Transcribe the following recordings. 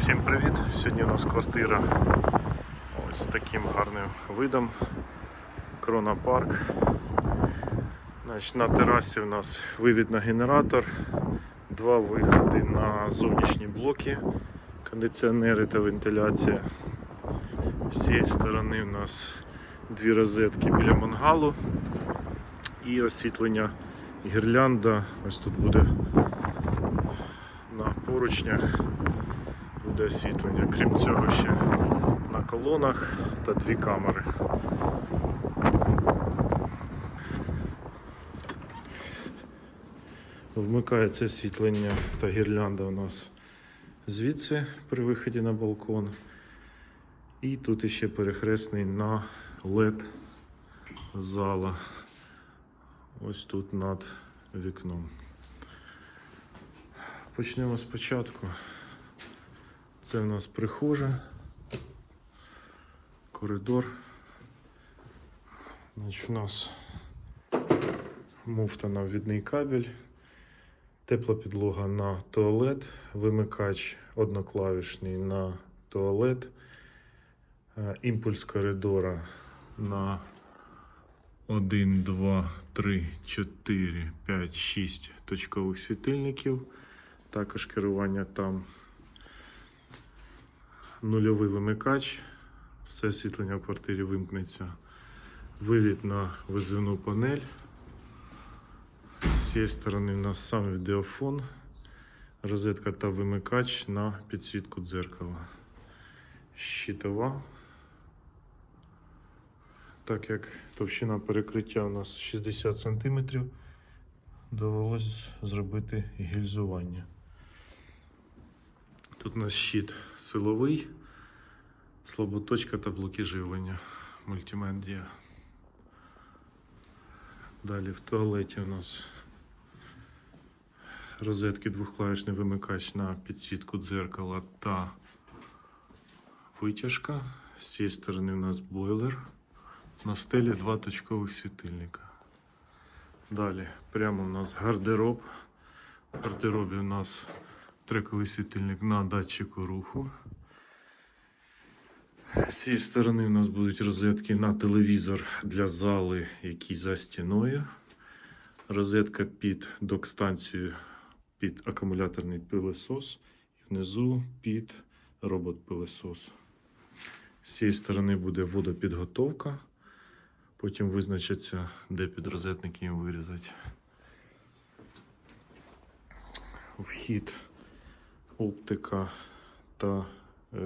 Всім привіт! Сьогодні у нас квартира ось з таким гарним видом. Крона Парк. Значить, на терасі у нас вивід на генератор, два виходи на зовнішні блоки, кондиціонери та вентиляція. З цієї сторони у нас дві розетки біля мангалу і освітлення гірлянда. Ось тут буде на поручнях буде освітлення. Крім цього, ще на колонах та дві камери. Вмикається освітлення та гірлянда у нас звідси при виході на балкон. І тут іще перехресний на LED зала. Ось тут над вікном. Почнемо спочатку. Це в нас прихожа, коридор. Значить, у нас муфта на ввідний кабель, тепла підлога на туалет, вимикач одноклавішний на туалет, е, імпульс коридора на 1, 2, 3, 4, 5, 6 точкових світильників. Також керування там нульовий вимикач. Все освітлення в квартирі вимкнеться. Вивід на визивну панель. З цієї сторони у нас сам відеофон, розетка та вимикач на підсвітку дзеркала. Щитова. Так як товщина перекриття у нас 60 см, довелось зробити гільзування. Тут у нас щит силовий, слаботочка та блоки живлення. Мультимедіа. Далі в туалеті у нас розетки двохклавішний вимикач на підсвітку дзеркала та витяжка. З цієї сторони у нас бойлер. На стелі два точкових світильника. Далі прямо у нас гардероб. В гардеробі у нас трековий світильник на датчику руху. З цієї сторони у нас будуть розетки на телевізор для зали, який за стіною. Розетка під док-станцію під акумуляторний пилесос. І внизу під робот-пилесос. З цієї сторони буде водопідготовка. Потім визначиться, де підрозетники їм вирізати. Вхід, оптика та е,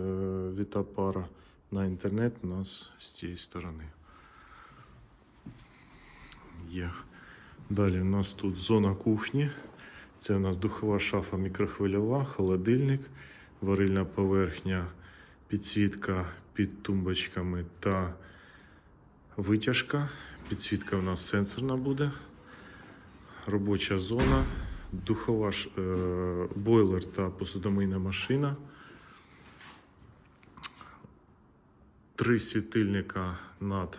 вітапара на інтернет у нас з цієї сторони. Є. Далі у нас тут зона кухні. Це у нас духова шафа мікрохвильова, холодильник, варильна поверхня, підсвітка під тумбочками та витяжка. Підсвітка у нас сенсорна буде. Робоча зона, духова е, бойлер та посудомийна машина. Три світильника над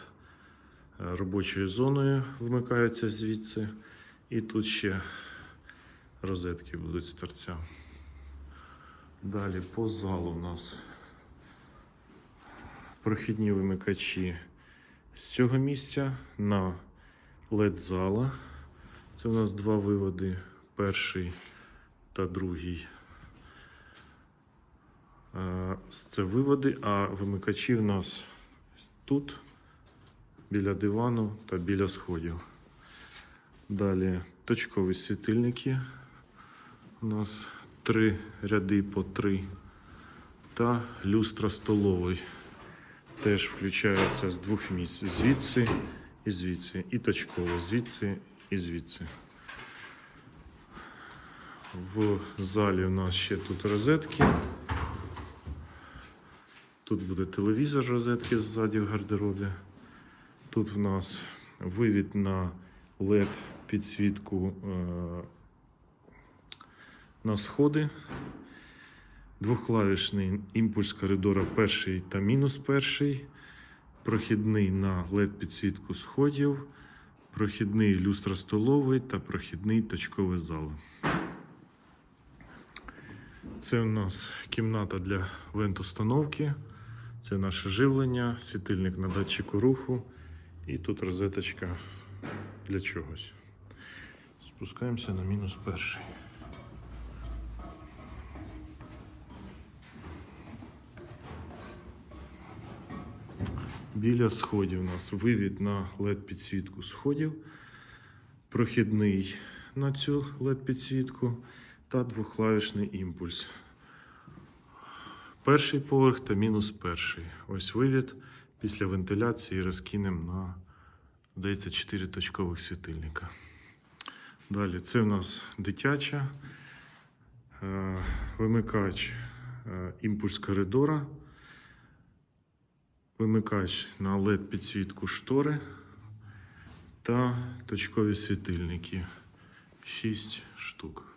е, робочою зоною вмикаються звідси. І тут ще розетки будуть з торця. Далі по залу у нас прохідні вимикачі з цього місця на LED зала. Це у нас два виводи, перший та другий. Е, Це виводи, а вимикачі в нас тут, біля дивану та біля сходів. Далі точкові світильники. У нас три ряди по три. Та люстра столовий. Теж включаються з двох місць. Звідси і звідси. І точково. Звідси і звідси. В залі у нас ще тут розетки. Тут буде телевізор розетки ззаді в гардеробі. Тут в нас вивід на LED підсвітку е, на сходи. Двохклавішний імпульс коридора перший та мінус перший. Прохідний на LED підсвітку сходів. Прохідний люстра столовий та прохідний точковий зал. Це у нас кімната для вент-установки. Це наше живлення, світильник на датчику руху. І тут розеточка для чогось. Спускаємося на мінус перший. Біля сходів у нас вивід на LED підсвітку сходів, прохідний на цю LED підсвітку та двохклавішний імпульс. Перший поверх та мінус перший. Ось вивід після вентиляції розкинемо на, здається, 4 точкових світильника. Далі це у нас дитяча, е, вимикач е, імпульс коридора, вимикач на LED підсвітку штори та точкові світильники 6 штук.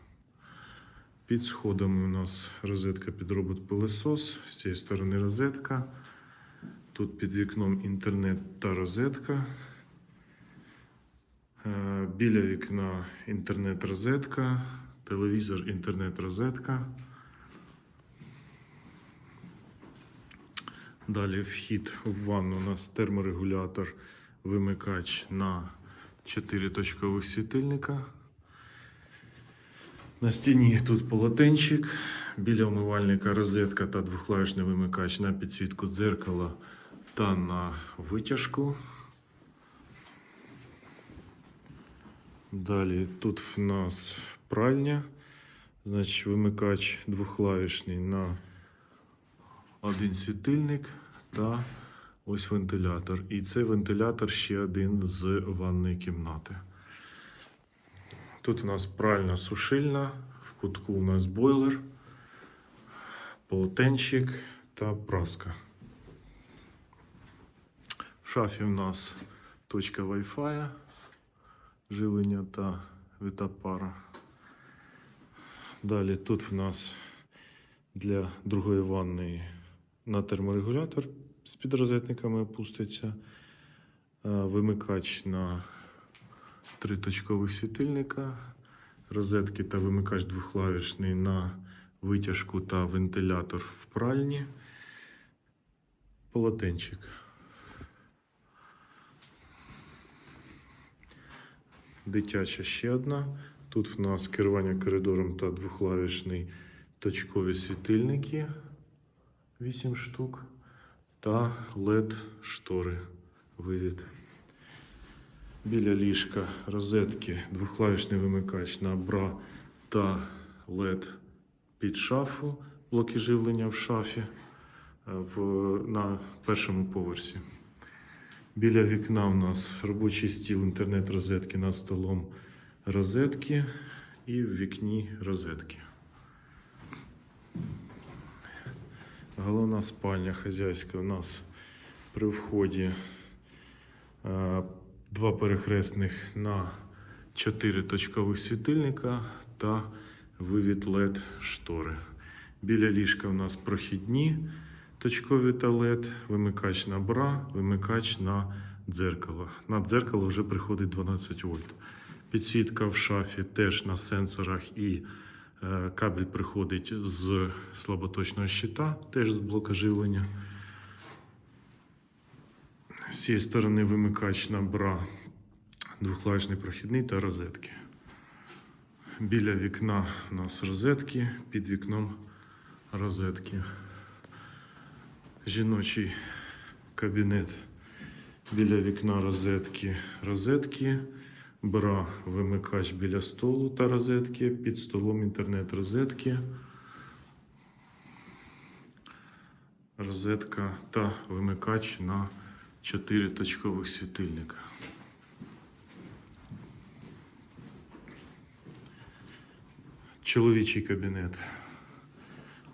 Під сходами у нас розетка під робот-пилесос, з цієї сторони розетка. Тут під вікном інтернет та розетка. Е, Біля вікна інтернет-розетка, телевізор, інтернет-розетка. Далі вхід в ванну у нас терморегулятор, вимикач на 4 точкових світильника. На стіні тут полотенчик, біля умивальника розетка та двохклавішний вимикач на підсвітку дзеркала та на витяжку. Далі тут в нас пральня, значить вимикач двохклавішний на один світильник та ось вентилятор. І це вентилятор ще один з ванної кімнати. Тут у нас пральна сушильна, в кутку у нас бойлер, полотенчик та праска. В шафі у нас точка Wi-Fi, живлення та вітапара. Далі тут в нас для другої ванної на терморегулятор з підрозетниками опуститься, е, вимикач на три точкових світильника, розетки та вимикач двохклавішний на витяжку та вентилятор в пральні, полотенчик. Дитяча ще одна. Тут в нас керування коридором та двохклавішний точкові світильники 8 штук та LED штори вивід. Біля ліжка розетки, двохклавішний вимикач на бра та LED під шафу, блоки живлення в шафі е, в, на першому поверсі. Біля вікна у нас робочий стіл інтернет-розетки над столом розетки і в вікні розетки. Головна спальня хазяйська у нас при вході е, два перехресних на 4 точкових світильника та вивід LED штори. Біля ліжка у нас прохідні точкові та LED, вимикач на бра, вимикач на дзеркало. На дзеркало вже приходить 12 вольт. Підсвітка в шафі теж на сенсорах і е, кабель приходить з слаботочного щита, теж з блока живлення. З цієї сторони вимикач на бра, двохклавішний прохідний та розетки. Біля вікна у нас розетки, під вікном розетки. Жіночий кабінет біля вікна розетки, розетки, бра, вимикач біля столу та розетки, під столом інтернет розетки, розетка та вимикач на 4 точкових світильника. Чоловічий кабінет.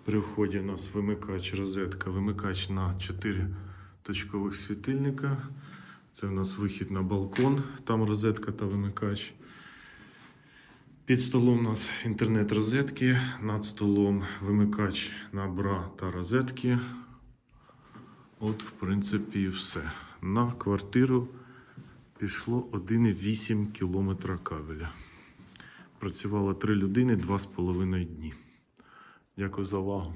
При вході у нас вимикач, розетка, вимикач на 4 точкових світильника. Це у нас вихід на балкон, там розетка та вимикач. Під столом у нас інтернет розетки, над столом вимикач на бра та розетки. От, в принципі, і все. На квартиру пішло 1,8 кілометра кабеля. Працювало три людини 2,5 дні. Дякую за увагу.